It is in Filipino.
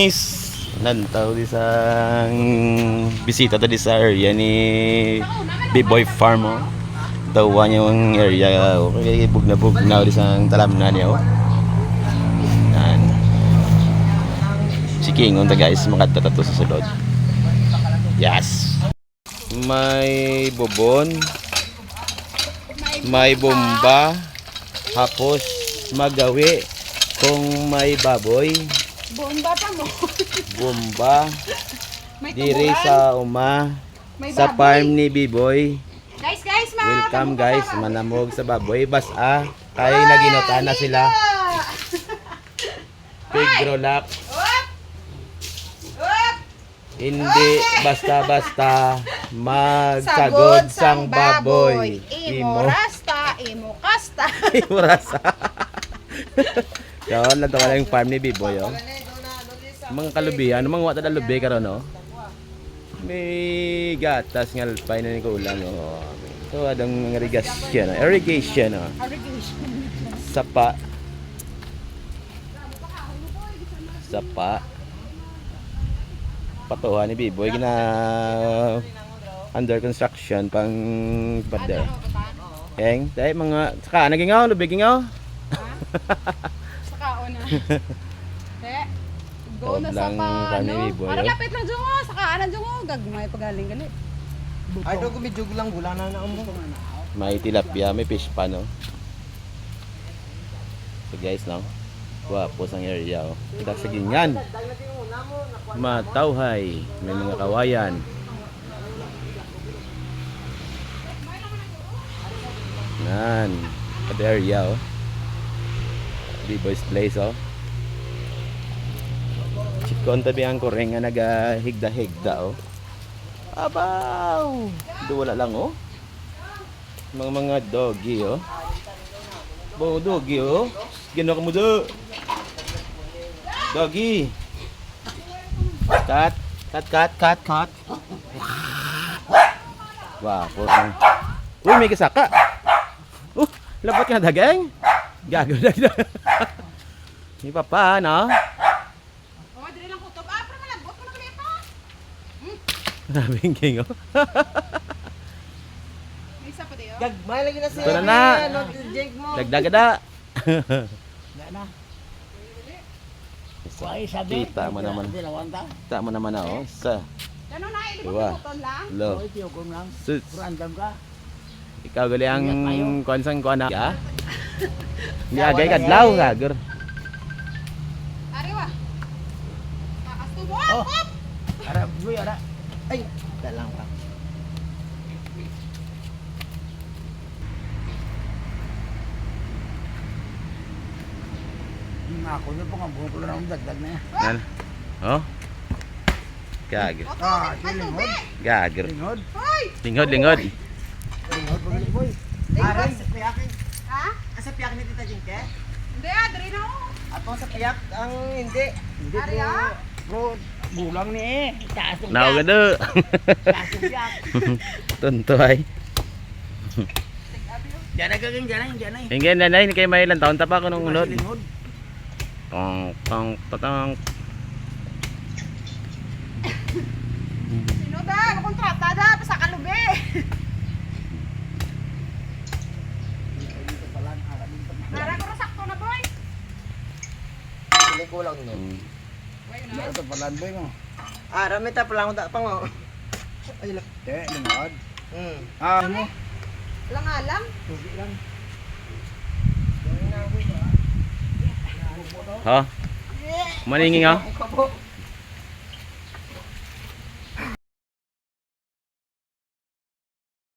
Guys, nantaw di sa bisita to di sa area ni B-Boy Farm oh. Tawa niya yung area oh. Okay, bug na bug na di sa talam na niya oh. Yan. Si King unta guys makadto sa sulod. Yes. May bobon. May bomba. Tapos magawi kung may baboy. Bomba pa mo. Bomba. May Diri sa uma. May Sa baboy. farm ni B-Boy. Guys, guys, ma. Welcome guys. Manamog sa baboy. Bas-a. Kay naginutan na sila. Pedro! Up! Hindi basta-basta magsagod sang baboy. Imo rasta, imo kasta. Imo rasa. Yan, lang wala yung farm ni B-Boy, oh. Mga kalubihan, mga wata na lubi karon no? May gatas nga alpay na ni kulang, oh. So, adang irrigation, irrigation, oh. Sapa. Sapa. Patuhan ni B-Boy, gina under construction pang pader. Keng, dahil mga, saka, nagingaw, lubig ingaw. Saka una. Go na sa lang pa. kami, Ano? boy, Para oh. lapit lang dyan mo. Saka anan dyan mo. Gagmay pagaling gali. Ay, doon kumidjug lang, gula na na mo. May tilapia, may fish pa, no? So guys, no? Wapo sang area, oh. Kita sa ginyan. Matawhay. May mga kawayan. Nan. Ito area, oh. B-Boy's place, oh. Chikon tabi ang koreng nga nagahigda-higda, oh. Abaw! Duwala lang, oh. Mga mga doggy, oh. Bo, doggy, oh. Gino ka mo do. Doggy. Cut. Cut, cut, cut, cut. Wah, putang. Uy, may kasaka. Uh, labot ka na dagang. Gago na. Ni papa, no? Oh, dili lang kutob. Ah, pero malabot ko na gali pa. Sabing king, oh. May isa pa diyo. Gagmay lagi na siya. Ito na na. Ano, jig mo. Dagdagada. na. Isa. Kita mo naman. Kita mo naman, oh. Isa. Ano na, ilibot Diba? ko lang. Lo. Sus. Ikaw gali ang konsang ko na. Ya? Hindi agay kadlaw gagur. Ari wa. Kakastubo. Oh. Oh. Ara, boy, ara. Ay, dalang pa. Ako na po nga, buong ko lang ang dagdag na yan. Nan. Oh. Gagur. Ah, si lingod. Gagur. Lingod. Hoy! Lingod, lingod. Lingod, pag boy. Aray, sa piyak. Ha? Sa piyak ni Tita Jinke? Hindi ah, dali na ako. Ato sa piyak, ang hindi. Hindi, Ari, bro. ah? Bro, gulang ni eh. Taas ng Now gado. Taas ng piyak. Tunto ay. Diyan na gagawin, diyan na, diyan na. Hinggan na na kay may ilang taon ta pa ko nung unod. Tong tong tatang. Sino da? Ano kontrata da? Pasa kalubi. Nara ko sakto na boy. Pili ko Ito pala boy mo. Ah, rami ta pala ta pa mo. Ay, lak. Te, lingod. Hmm. Ah, mo. Lang alam. Tubig lang. Ha? Maninging ha? Ang kabo.